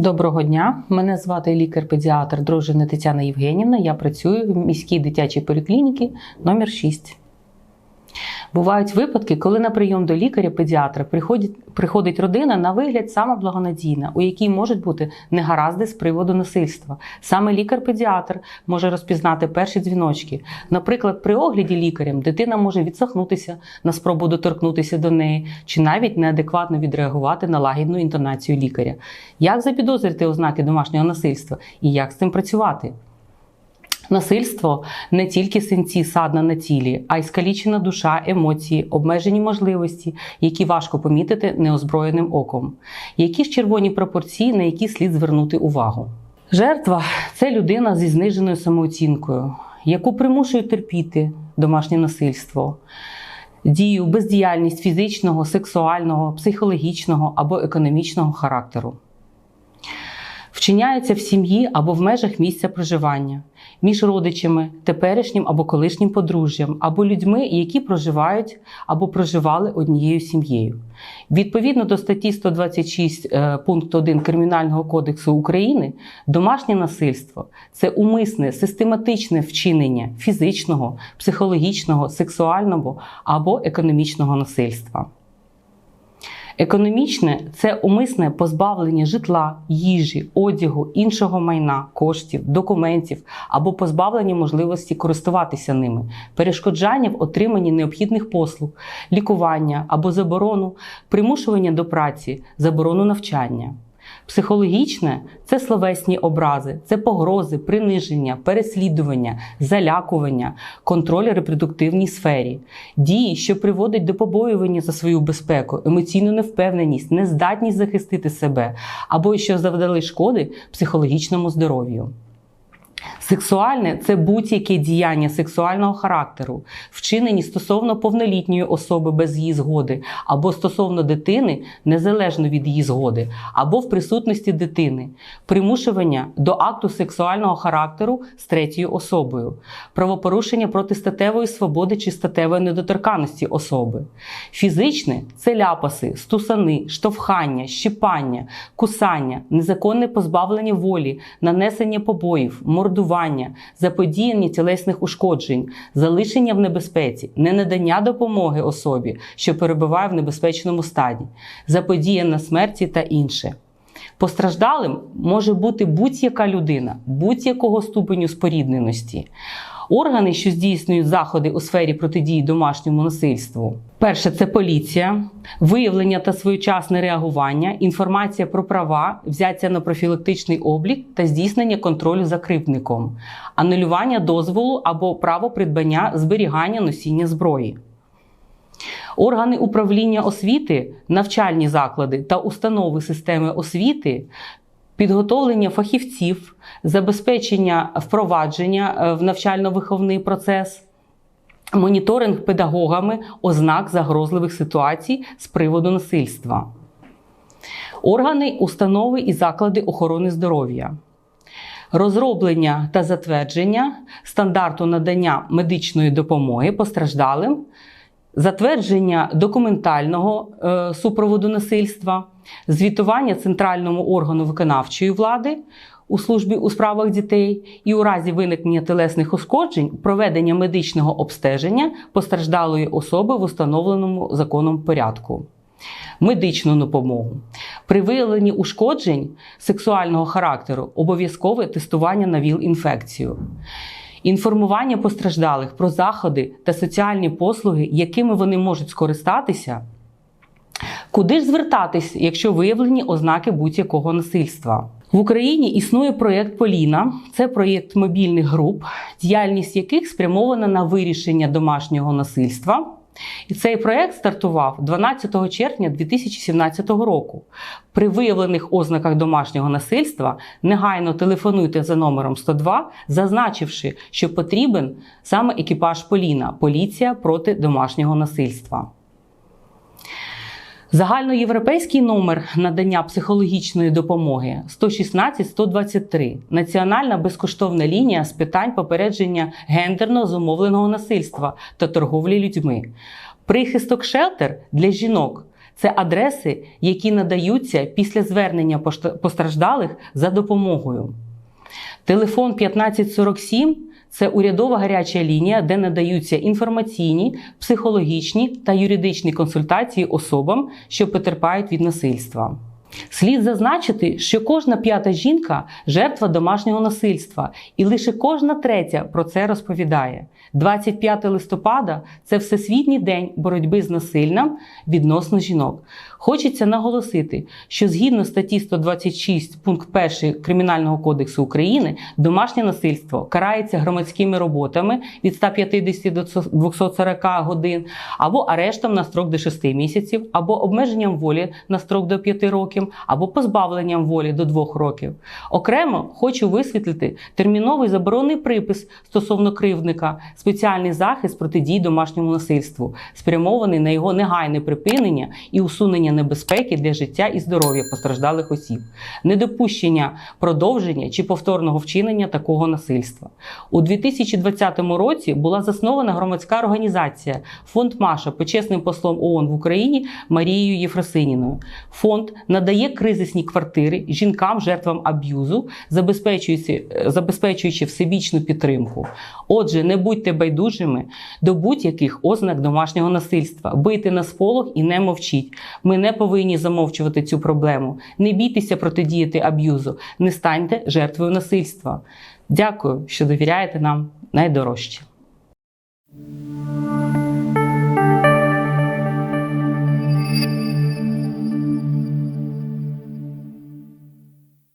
Доброго дня, мене звати лікар-педіатр дружина Тетяна Євгенівна. Я працюю в міській дитячій поліклініці номер 6. Бувають випадки, коли на прийом до лікаря-педіатра приходить, приходить родина на вигляд сама благонадійна, у якій можуть бути негаразди з приводу насильства. Саме лікар-педіатр може розпізнати перші дзвіночки. Наприклад, при огляді лікарем дитина може відсахнутися на спробу доторкнутися до неї, чи навіть неадекватно відреагувати на лагідну інтонацію лікаря. Як запідозрити ознаки домашнього насильства і як з цим працювати? Насильство не тільки синці, садна на тілі, а й скалічена душа, емоції, обмежені можливості, які важко помітити неозброєним оком. Які ж червоні пропорції, на які слід звернути увагу? Жертва це людина зі зниженою самооцінкою, яку примушують терпіти домашнє насильство, дію, бездіяльність фізичного, сексуального, психологічного або економічного характеру. Вчиняється в сім'ї або в межах місця проживання, між родичами, теперішнім або колишнім подружжям, або людьми, які проживають або проживали однією сім'єю. Відповідно до статті 126 е, пункту 1 Кримінального кодексу України, домашнє насильство це умисне систематичне вчинення фізичного, психологічного, сексуального або економічного насильства. Економічне це умисне позбавлення житла, їжі, одягу, іншого майна, коштів, документів або позбавлення можливості користуватися ними, перешкоджання в отриманні необхідних послуг, лікування або заборону, примушування до праці, заборону навчання. Психологічне це словесні образи, це погрози, приниження, переслідування, залякування, контроль репродуктивній сфері, дії, що приводять до побоювання за свою безпеку, емоційну невпевненість, нездатність захистити себе або що завдали шкоди психологічному здоров'ю. Сексуальне це будь-яке діяння сексуального характеру, вчинені стосовно повнолітньої особи без її згоди, або стосовно дитини незалежно від її згоди, або в присутності дитини, примушування до акту сексуального характеру з третьою особою, правопорушення проти статевої свободи чи статевої недоторканності особи. Фізичне це ляпаси, стусани, штовхання, щипання, кусання, незаконне позбавлення волі, нанесення побоїв, мордування заподіяння тілесних ушкоджень, залишення в небезпеці, ненадання допомоги особі, що перебуває в небезпечному стані, заподіяння смерті та інше. Постраждалим може бути будь-яка людина, будь-якого ступеню спорідненості. Органи, що здійснюють заходи у сфері протидії домашньому насильству. Перше це поліція, виявлення та своєчасне реагування, інформація про права, взяття на профілактичний облік та здійснення контролю за кривдником, анулювання дозволу або право придбання зберігання носіння зброї. Органи управління освіти, навчальні заклади та установи системи освіти підготовлення фахівців, забезпечення впровадження е, в навчально-виховний процес, моніторинг педагогами ознак загрозливих ситуацій з приводу насильства, органи, установи і заклади охорони здоров'я. Розроблення та затвердження стандарту надання медичної допомоги постраждалим, затвердження документального е, супроводу насильства, звітування центральному органу виконавчої влади у службі у справах дітей і у разі виникнення телесних ушкоджень проведення медичного обстеження постраждалої особи в установленому законом порядку. Медичну допомогу. При виявленні ушкоджень сексуального характеру обов'язкове тестування на ВІЛ-інфекцію. Інформування постраждалих про заходи та соціальні послуги, якими вони можуть скористатися, куди ж звертатись, якщо виявлені ознаки будь-якого насильства. В Україні існує проєкт Поліна, це проєкт мобільних груп, діяльність яких спрямована на вирішення домашнього насильства. І цей проект стартував 12 червня 2017 року. При виявлених ознаках домашнього насильства негайно телефонуйте за номером 102, зазначивши, що потрібен саме екіпаж Поліна поліція проти домашнього насильства. Загальноєвропейський номер надання психологічної допомоги 116 123 національна безкоштовна лінія з питань попередження гендерно зумовленого насильства та торговлі людьми. Прихисток шелтер для жінок це адреси, які надаються після звернення постраждалих за допомогою. Телефон 1547 це урядова гаряча лінія, де надаються інформаційні, психологічні та юридичні консультації особам, що потерпають від насильства. Слід зазначити, що кожна п'ята жінка жертва домашнього насильства, і лише кожна третя про це розповідає. 25 листопада це Всесвітній день боротьби з насиллям відносно жінок. Хочеться наголосити, що згідно статті 126 пункт 1 Кримінального кодексу України домашнє насильство карається громадськими роботами від 150 до 240 годин, або арештом на строк до 6 місяців, або обмеженням волі на строк до 5 років, або позбавленням волі до 2 років. Окремо хочу висвітлити терміновий заборонний припис стосовно кривдника, спеціальний захист протидії домашньому насильству, спрямований на його негайне припинення і усунення небезпеки для життя і здоров'я постраждалих осіб, недопущення продовження чи повторного вчинення такого насильства. У 2020 році була заснована громадська організація Фонд Маша почесним послом ООН в Україні Марією Єфросиніною. Фонд надає кризисні квартири жінкам, жертвам аб'юзу, забезпечуючи, забезпечуючи всебічну підтримку. Отже, не будьте байдужими до будь-яких ознак домашнього насильства. Бийте на сполох і не мовчіть. Ми не повинні замовчувати цю проблему. Не бійтеся протидіяти аб'юзу, не станьте жертвою насильства. Дякую, що довіряєте нам найдорожче.